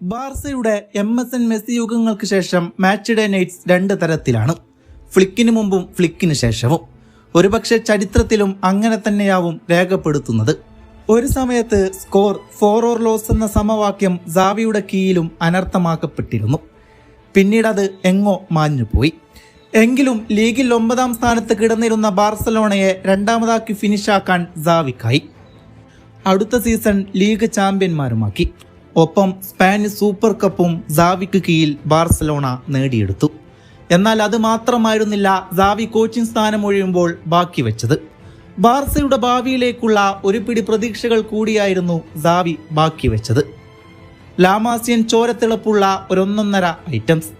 ബാർസയുടെ M S N Messi യുഗങ്ങൾക്ക് ശേഷം match day nights രണ്ട് തരത്തിലാണ്. ഫ്ലിക്കിന് മുമ്പും ഫ്ലിക്കിന് ശേഷവും. ഒരുപക്ഷെ ചരിത്രത്തിലും അങ്ങനെ തന്നെയാവും രേഖപ്പെടുത്തുന്നത്. ഒരു സമയത്ത് സ്കോർ ഫോർ ഓർ ലോസ് എന്ന സമവാക്യം സാവിയുടെ കീയിലും അനർത്ഥമാക്കപ്പെട്ടിരുന്നു. പിന്നീട് അത് എങ്ങോ മാഞ്ഞുപോയി എങ്കിലും ലീഗിൽ ഒമ്പതാം സ്ഥാനത്ത് കിടന്നിരുന്ന ബാർസലോണയെ രണ്ടാമതാക്കി ഫിനിഷാക്കാൻ സാവിക്കായി അടുത്ത സീസൺ ലീഗ് ചാമ്പ്യന്മാരുമാക്കി. ഒപ്പം സ്പാനിഷ് സൂപ്പർ കപ്പും സാവിക്ക് കീഴിൽ ബാർസലോണ നേടിയെടുത്തു. എന്നാൽ അത് മാത്രമായിരുന്നില്ല സാവി കോച്ചിങ് സ്ഥാനം ഒഴിയുമ്പോൾ ബാക്കി വെച്ചത്. ബാർസയുടെ ഭാവിയിലേക്കുള്ള ഒരു പിടി പ്രതീക്ഷകൾ കൂടിയായിരുന്നു സാവി ബാക്കി വെച്ചത്. ലാമാസിയൻ ചോരത്തിളപ്പുള്ള ഒരൊന്നൊന്നര ഐറ്റംസ്.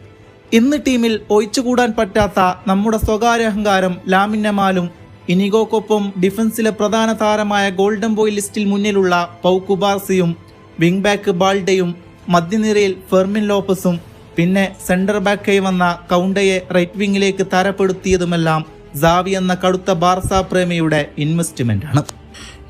ഇന്ന് ടീമിൽ ഒഴിച്ചുകൂടാൻ പറ്റാത്ത നമ്മുടെ സ്വകാര്യ അഹങ്കാരം ലാമിന്നമാലും ഇനിഗോക്കൊപ്പം ഡിഫൻസിലെ പ്രധാന താരമായ ഗോൾഡൻ ബോയ് ലിസ്റ്റിൽ മുന്നിലുള്ള പൗക്കുബാർസിയും വിംഗ് ബാക്ക് ബാൾഡയും മധ്യനിരയിൽ ഫെർമിൻ ലോപ്പസും പിന്നെ സെന്റർ ബാക്കായി വന്ന കൗണ്ടയെ റൈറ്റ് വിങ്ങിലേക്ക് തരപ്പെടുത്തിയതുമെല്ലാം സാവി എന്ന കടുത്ത ബാർസ പ്രേമിയുടെ ഇൻവെസ്റ്റ്മെന്റ് ആണ്.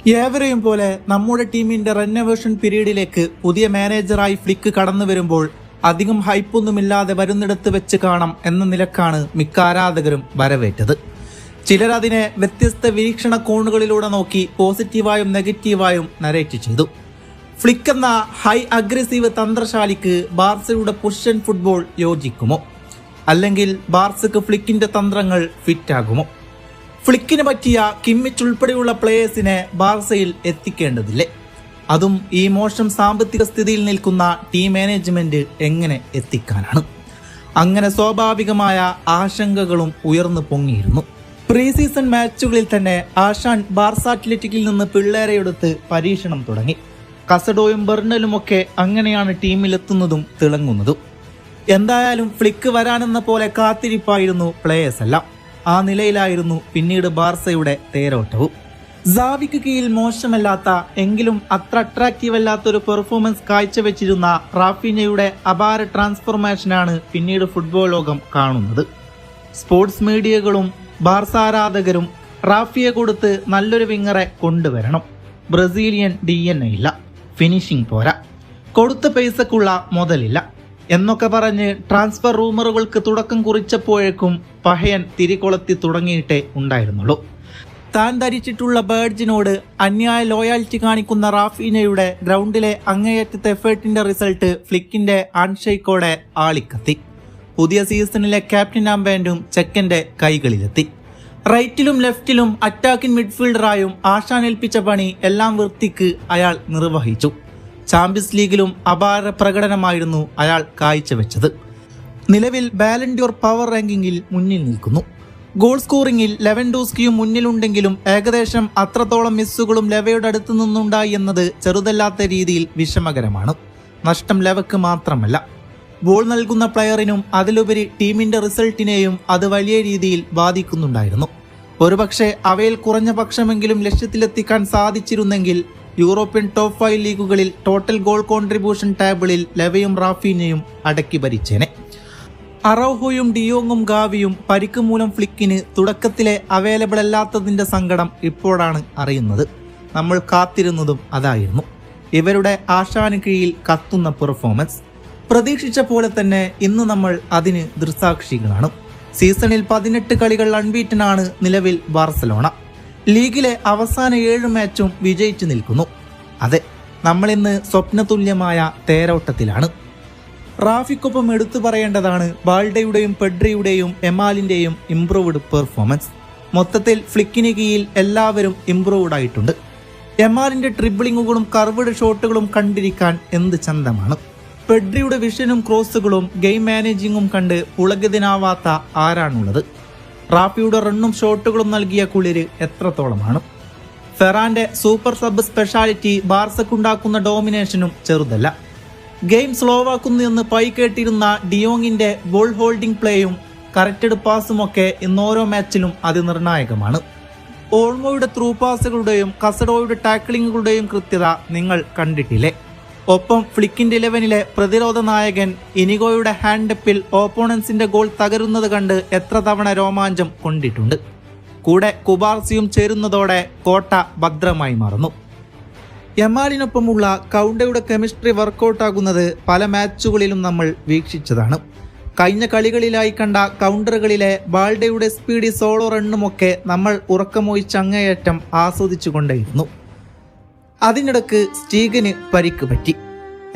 ഏവരെയും പോലെ നമ്മുടെ ടീമിന്റെ റെനോവേഷൻ പീരീഡിലേക്ക് പുതിയ മാനേജറായി ഫ്ലിക്ക് കടന്നു വരുമ്പോൾ അധികം ഹൈപ്പൊന്നുമില്ലാതെ വരുന്നിടത്ത് വെച്ച് കാണാം എന്ന നിലക്കാണ് മിക്ക ആരാധകരും വരവേറ്റത്. ചിലർ അതിനെ വ്യത്യസ്ത വീക്ഷണ കോണുകളിലൂടെ നോക്കി പോസിറ്റീവായും നെഗറ്റീവായും നരേറ്റ് ചെയ്തു. ഫ്ലിക്ക് എന്ന ഹൈ അഗ്രസീവ് തന്ത്രശാലിക്ക് ബാർസയുടെ പുഷൻ ഫുട്ബോൾ യോജിക്കുമോ? അല്ലെങ്കിൽ ബാർസക്ക് ഫ്ലിക്കിന്റെ തന്ത്രങ്ങൾ ഫിറ്റ് ആകുമോ ഫ്ലിക്കിന് പറ്റിയ കിമ്മിച്ച് ഉൾപ്പെടെയുള്ള പ്ലേയേഴ്സിനെ ബാർസയിൽ എത്തിക്കേണ്ടതില്ലേ? അതും ഈ മോശം സാമ്പത്തിക സ്ഥിതിയിൽ നിൽക്കുന്ന ടീം മാനേജ്മെന്റ് എങ്ങനെ എത്തിക്കാനാണ്? അങ്ങനെ സ്വാഭാവികമായ ആശങ്കകളും ഉയർന്നു പൊങ്ങിയിരുന്നു. പ്രീ സീസൺ മാച്ചുകളിൽ തന്നെ ആഷാൻ ബാർസ അത്ലറ്റിക്കിൽ നിന്ന് പിള്ളേരെയെടുത്ത് പരീക്ഷണം തുടങ്ങി. കസഡോയും ബെർണലുമൊക്കെ അങ്ങനെയാണ് ടീമിലെത്തുന്നതും തിളങ്ങുന്നതും. എന്തായാലും ഫ്ലിക്ക് വരാനെന്ന പോലെ കാത്തിരിപ്പായിരുന്നു പ്ലേയേഴ്സ് എല്ലാം. ആ നിലയിലായിരുന്നു പിന്നീട് ബാർസയുടെ തേരോട്ടവും. സാവിക്ക് കീഴിൽ മോശമല്ലാത്ത എങ്കിലും അത്ര അട്രാക്റ്റീവ് അല്ലാത്ത ഒരു പെർഫോമൻസ് കാഴ്ചവെച്ചിരുന്ന റാഫിനയുടെ അപാര ട്രാൻസ്ഫോർമേഷനാണ് പിന്നീട് ഫുട്ബോൾ ലോകം കാണുന്നത്. സ്പോർട്സ് മീഡിയകളും ബാർസ ആരാധകരും റാഫിയെ കൊടുത്ത് നല്ലൊരു വിങ്ങറെ കൊണ്ടുവരണം. ബ്രസീലിയൻ ഡി എൻ എ ഇല്ല ഫിനിഷിംഗ് പോരാ. കൊടുത്ത പൈസക്കുള്ള മുതലില്ല. എന്നൊക്കെ പറഞ്ഞ് ട്രാൻസ്ഫർ റൂമറുകൾക്ക് തുടക്കം കുറിച്ചപ്പോഴേക്കും പഹയൻ തിരികൊളത്തി തുടങ്ങിയിട്ടേ ഉണ്ടായിരുന്നുള്ളൂ. താൻ ധരിച്ചിട്ടുള്ള ബേഡ്ജിനോട് അന്യായ ലോയാലിറ്റി കാണിക്കുന്ന റാഫീനയുടെ ഗ്രൗണ്ടിലെ അങ്ങേയറ്റത്തെ എഫേർട്ടിന്റെ റിസൾട്ട് ഫ്ലിക്കിന്റെ ആൺഷെയ്ക്കോടെ ആളിക്കത്തി. പുതിയ സീസണിലെ ക്യാപ്റ്റൻ ആംബാൻഡും ചെക്കന്റെ കൈകളിലെത്തി. റൈറ്റിലും ലെഫ്റ്റിലും അറ്റാക്കിംഗ് മിഡ്ഫീൽഡറായും ആശാനേൽപ്പിച്ച പണി എല്ലാം വൃത്തിക്ക് അയാൾ നിർവഹിച്ചു. ചാമ്പ്യൻസ് ലീഗിലും അപാര പ്രകടനമായിരുന്നു അയാൾ കാഴ്ചവെച്ചത്. നിലവിൽ ബാലൻഡ്യൂർ പവർ റാങ്കിങ്ങിൽ മുന്നിൽ നിൽക്കുന്നു. ഗോൾ സ്കോറിംഗിൽ ലെവൻ ഡൂസ്കിയും മുന്നിലുണ്ടെങ്കിലും ഏകദേശം അത്രത്തോളം മിസ്സുകളും ലെവയുടെ അടുത്തു നിന്നുണ്ടായി എന്നത് ചെറുതല്ലാത്ത രീതിയിൽ വിഷമകരമാണ്. നഷ്ടം ലെവക്ക് മാത്രമല്ല. ബോൾ നൽകുന്ന പ്ലെയറിനും അതിലുപരി ടീമിന്റെ റിസൾട്ടിനെയും അത് വലിയ രീതിയിൽ ബാധിക്കുന്നുണ്ടായിരുന്നു. ഒരുപക്ഷെ അവയിൽ കുറഞ്ഞ പക്ഷമെങ്കിലും ലക്ഷ്യത്തിലെത്തിക്കാൻ സാധിച്ചിരുന്നെങ്കിൽ യൂറോപ്യൻ ടോപ്പ് ഫൈവ് ലീഗുകളിൽ ടോട്ടൽ ഗോൾ കോൺട്രിബ്യൂഷൻ ടേബിളിൽ ലെവയും റാഫീനയും അടക്കി ഭരിച്ചേനെ. അറൗഹോയും ഡിയോങ്ങും ഗാവിയും പരിക്ക് മൂലം ഫ്ലിക്കിന് തുടക്കത്തിലെ അവൈലബിൾ അല്ലാത്തതിന്റെ സങ്കടം ഇപ്പോഴാണ് അറിയുന്നത്. നമ്മൾ കാത്തിരുന്നതും അതായിരുന്നു. ഇവരുടെ ആശാന് കീഴിൽ കത്തുന്ന പെർഫോമൻസ് പ്രതീക്ഷിച്ച പോലെ തന്നെ ഇന്ന് നമ്മൾ അതിന് ദൃസാക്ഷികളാണ്. സീസണിൽ പതിനെട്ട് കളികൾ അൺബീറ്റനാണ് നിലവിൽ ബാർസലോണ. ലീഗിലെ അവസാന ഏഴ് മാച്ചും വിജയിച്ചു നിൽക്കുന്നു. അതെ നമ്മളിന്ന് സ്വപ്നതുല്യമായ തേരോട്ടത്തിലാണ്. റാഫിക്കൊപ്പം എടുത്തു പറയേണ്ടതാണ് ബാൾഡയുടെയും പെഡ്രിയുടെയും എമാലിന്റെയും ഇംപ്രൂവ്ഡ് പെർഫോമൻസ്. മൊത്തത്തിൽ ഫ്ലിക്കിന് എല്ലാവരും ഇംപ്രൂവ്ഡ് ആയിട്ടുണ്ട്. എമാലിന്റെ ട്രിബിളിങ്ങുകളും കർവ്ഡ് ഷോട്ടുകളും കണ്ടിരിക്കാൻ എന്ത് ചന്തമാണ്? പെഡ്രിയുടെ വിഷനും ക്രോസുകളും ഗെയിം മാനേജിങ്ങും കണ്ട് പുളകിതനാവാത്ത ആരാണുള്ളത്? റാഫിയുടെ റണ്ണും ഷോട്ടുകളും നൽകിയ കുളിര് എത്രത്തോളമാണ്? ഫെറാന്റെ സൂപ്പർ സബ് സ്പെഷ്യാലിറ്റി ബാർസക്കുണ്ടാക്കുന്ന ഡോമിനേഷനും ചെറുതല്ല. ഗെയിം സ്ലോവാക്കുന്നു എന്ന് പൈ കേട്ടിരുന്ന ഡിയോങ്ങിന്റെ ബോൾ ഹോൾഡിംഗ് പ്ലേയും കറക്റ്റഡ് പാസും ഒക്കെ ഇന്നോരോ മാച്ചിലും അതിനിർണായകമാണ്. ഓൾമോയുടെ ത്രൂ പാസുകളുടെയും കസഡോയുടെ ടാക്ലിങ്ങുകളുടെയും കൃത്യത നിങ്ങൾ കണ്ടിട്ടില്ലേ? ഒപ്പം ഫ്ലിക്കിന്റെ ഇലവനിലെ പ്രതിരോധ നായകൻ ഇനിഗോയുടെ ഹാൻഡപ്പിൽ ഓപ്പോണൻസിന്റെ ഗോൾ തകരുന്നത് കണ്ട് എത്ര തവണ രോമാഞ്ചം കൊണ്ടിട്ടുണ്ട്. കൂടെ കുബാർസിയും ചേരുന്നതോടെ കോട്ട ഭദ്രമായി മാറുന്നു. യമാലിനൊപ്പമുള്ള കൗണ്ടയുടെ കെമിസ്ട്രി വർക്കൗട്ടാകുന്നത് പല മാച്ചുകളിലും നമ്മൾ വീക്ഷിച്ചതാണ്. കഴിഞ്ഞ കളികളിലായി കണ്ട കൗണ്ടറുകളിലെ ബാൾഡയുടെ സ്പീഡി സോളോ റണ്ണുമൊക്കെ നമ്മൾ ഉറക്കമൊഴിച്ച് അങ്ങേയറ്റം ആസ്വദിച്ചുകൊണ്ടേയിരുന്നു. അതിനിടക്ക് സ്റ്റീഗന് പരിക്ക് പറ്റി.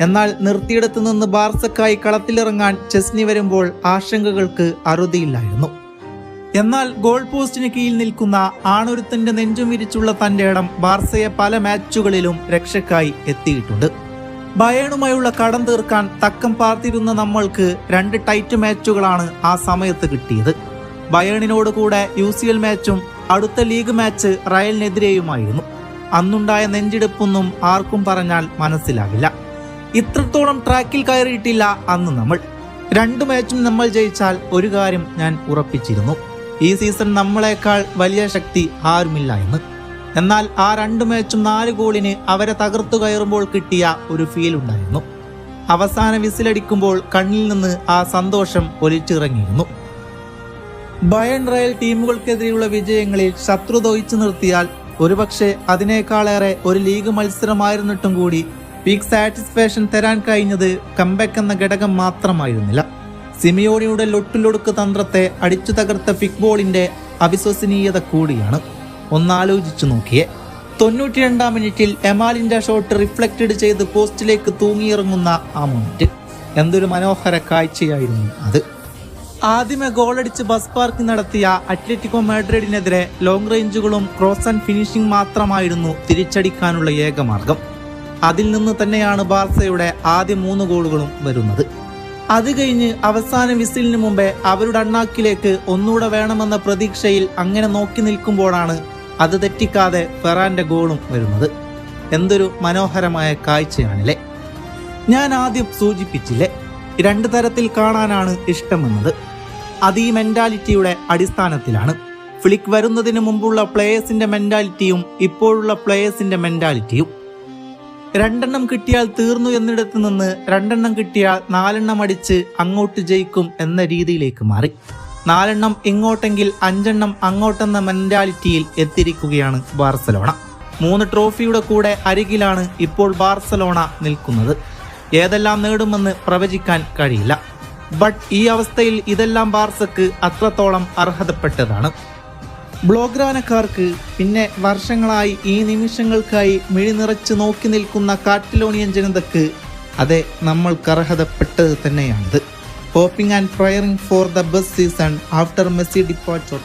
എന്നാൽ നിർത്തിയിടത്തു നിന്ന് ബാർസക്കായി കളത്തിലിറങ്ങാൻ ചെസ്നി വരുമ്പോൾ ആശങ്കകൾക്ക് അറുതിയില്ലായിരുന്നു. എന്നാൽ ഗോൾ പോസ്റ്റിന് കീഴിൽ നിൽക്കുന്ന ആണൊരുത്തന്റെ നെഞ്ചും വിരിച്ചുള്ള തന്റെ ഇടം ബാർസയെ പല മാച്ചുകളിലും രക്ഷക്കായി എത്തിയിട്ടുണ്ട്. ബയേണുമായുള്ള കടം തീർക്കാൻ തക്കം പാർത്തിരുന്ന നമ്മൾക്ക് രണ്ട് ടൈറ്റ് മാച്ചുകളാണ് ആ സമയത്ത് കിട്ടിയത്. ബയേണിനോട് കൂടെ യു സി എൽ മാച്ചും അടുത്ത ലീഗ് മാച്ച് റയലിനെതിരെയുമായിരുന്നു. അന്നുണ്ടായ നെഞ്ചിടിപ്പൊന്നും ആർക്കും പറഞ്ഞാൽ മനസ്സിലാവില്ല. ഇത്രത്തോളം ട്രാക്കിൽ കയറിയിട്ടില്ല അന്ന് നമ്മൾ. രണ്ടു മാച്ചും നമ്മൾ ജയിച്ചാൽ ഒരു കാര്യം ഞാൻ ഉറപ്പിച്ചിരുന്നു. ഈ സീസൺ നമ്മളെക്കാൾ വലിയ ശക്തി ആരുമില്ല എന്ന്. എന്നാൽ ആ രണ്ട് മാച്ചും നാല് ഗോളിന് അവരെ തകർത്തു കയറുമ്പോൾ കിട്ടിയ ഒരു ഫീൽ ഉണ്ടായിരുന്നു. അവസാന വിസിലടിക്കുമ്പോൾ കണ്ണിൽ നിന്ന് ആ സന്തോഷം ഒലിച്ചിറങ്ങിയിരുന്നു. ബയൺ റയൽ ടീമുകൾക്കെതിരെയുള്ള വിജയങ്ങളിൽ ശത്രു ഒഴിച്ചു നിർത്തിയാൽ ഒരുപക്ഷെ അതിനേക്കാളേറെ ഒരു ലീഗ് മത്സരമായിരുന്നിട്ടും കൂടി പീക്ക് സാറ്റിസ്ഫാക്ഷൻ തരാൻ കഴിഞ്ഞത് കംബാക്ക് എന്ന ഘടകം മാത്രമായിരുന്നില്ല. സിമിയോണിയുടെ ലൊട്ടിലൊടുക്ക് തന്ത്രത്തെ അടിച്ചു തകർത്ത ഫിക്ബോളിന്റെ അവിശ്വസനീയത കൂടിയാണ്. ഒന്നാലോചിച്ചു നോക്കിയേ. തൊണ്ണൂറ്റിരണ്ടാം മിനിറ്റിൽ എമാലിന്റെ ഷോട്ട് റിഫ്ലക്റ്റഡ് ചെയ്ത് പോസ്റ്റിലേക്ക് തൂങ്ങിയിറങ്ങുന്ന ആ മൊമെന്റ് എന്തൊരു മനോഹര കാഴ്ചയായിരുന്നു അത്. ആദ്യമേ ഗോളടിച്ച് ബസ് പാർക്ക് നടത്തിയ അത്ലറ്റിക്കോ മാഡ്രിഡിനെതിരെ ലോങ് റേഞ്ചുകളും ക്രോസ് ആൻഡ് ഫിനിഷിംഗ് മാത്രമായിരുന്നു തിരിച്ചടിക്കാനുള്ള ഏകമാർഗം. അതിൽ നിന്ന് തന്നെയാണ് ബാർസയുടെ ആദ്യ മൂന്ന് ഗോളുകളും വരുന്നത്. അത് കഴിഞ്ഞ് അവസാന വിസിലിന് മുമ്പേ അവരുടെ അണ്ണാക്കിലേക്ക് ഒന്നുകൂടെ വേണമെന്ന പ്രതീക്ഷയിൽ അങ്ങനെ നോക്കി നിൽക്കുമ്പോഴാണ് അത് തെറ്റിക്കാതെ ഫെറാന്റെ ഗോളും വരുന്നത്. എന്തൊരു മനോഹരമായ കാഴ്ചയാണല്ലേ? ഞാൻ ആദ്യം സൂചിപ്പിച്ചില്ലേ? രണ്ട് തരത്തിൽ കാണാനാണ് ഇഷ്ടമെന്നത്. അത് ഈ മെന്റാലിറ്റിയുടെ അടിസ്ഥാനത്തിലാണ്. ഫ്ലിക്ക് വരുന്നതിന് മുമ്പുള്ള പ്ലേയേഴ്സിന്റെ മെന്റാലിറ്റിയും ഇപ്പോഴുള്ള പ്ലേയേഴ്സിന്റെ മെന്റാലിറ്റിയും രണ്ടെണ്ണം കിട്ടിയാൽ തീർന്നു എന്നിടത്ത് നിന്ന് രണ്ടെണ്ണം കിട്ടിയാൽ നാലെണ്ണം അടിച്ച് അങ്ങോട്ട് ജയിക്കും എന്ന രീതിയിലേക്ക് മാറി. നാലെണ്ണം ഇങ്ങോട്ടെങ്കിൽ അഞ്ചെണ്ണം അങ്ങോട്ടെന്ന മെന്റാലിറ്റിയിൽ എത്തിയിരിക്കുകയാണ് ബാർസലോണ. മൂന്ന് ട്രോഫിയുടെ കൂടെ അരികിലാണ് ഇപ്പോൾ ബാർസലോണ നിൽക്കുന്നത്. ഏതെല്ലാം നേടുമെന്ന് പ്രവചിക്കാൻ കഴിയില്ല. ബട്ട് ഈ അവസ്ഥയിൽ ഇതെല്ലാം ബാർസക്ക് അത്രത്തോളം അർഹതപ്പെട്ടതാണ്. ബ്ലോഗ്രാനക്കാർക്ക് പിന്നെ വർഷങ്ങളായി ഈ നിമിഷങ്ങൾക്കായി മിഴി നിറച്ച് നോക്കി നിൽക്കുന്ന കാട്ടിലോണിയൻ ജനതക്ക് അതെ നമ്മൾക്ക് അർഹതപ്പെട്ടത് തന്നെയാണിത്. Hoping and praying for the best season after Messi departure